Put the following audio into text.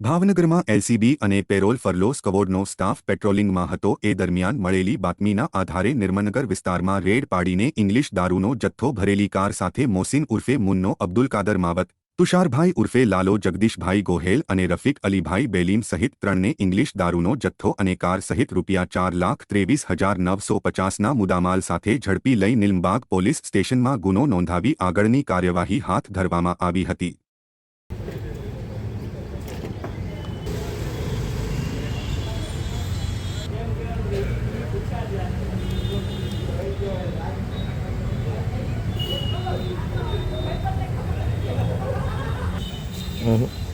ભાવનગરમાં એલસીબી અને parole furlough સ્કવોર્ડનો સ્ટાફ પેટ્રોલિંગમાં હતો. એ દરમિયાન મળેલી બાતમીના આધારે નિર્મનગર વિસ્તારમાં રેડ પાડીને ઇંગ્લિશ દારૂનો જથ્થો ભરેલી કાર સાથે મોસીન ઉર્ફે મુન્નો અબ્દુલ કાદર માવત, તુષારભાઈ ઉર્ફે લાલો જગદીશભાઈ ગોહેલ અને રફીક અલીભાઈ બેલીમ સહિત ત્રણને ઇંગ્લિશ દારૂનો જથ્થો અને કાર સહિત રૂપિયા ચાર લાખ ત્રેવીસ હજાર નવસો પચાસના મુદામાલ સાથે ઝડપી લઈ નિલમબાગ પોલીસ સ્ટેશનમાં ગુનો નોંધાવી આગળની કાર્યવાહી હાથ ધરવામાં આવી હતી. 嗯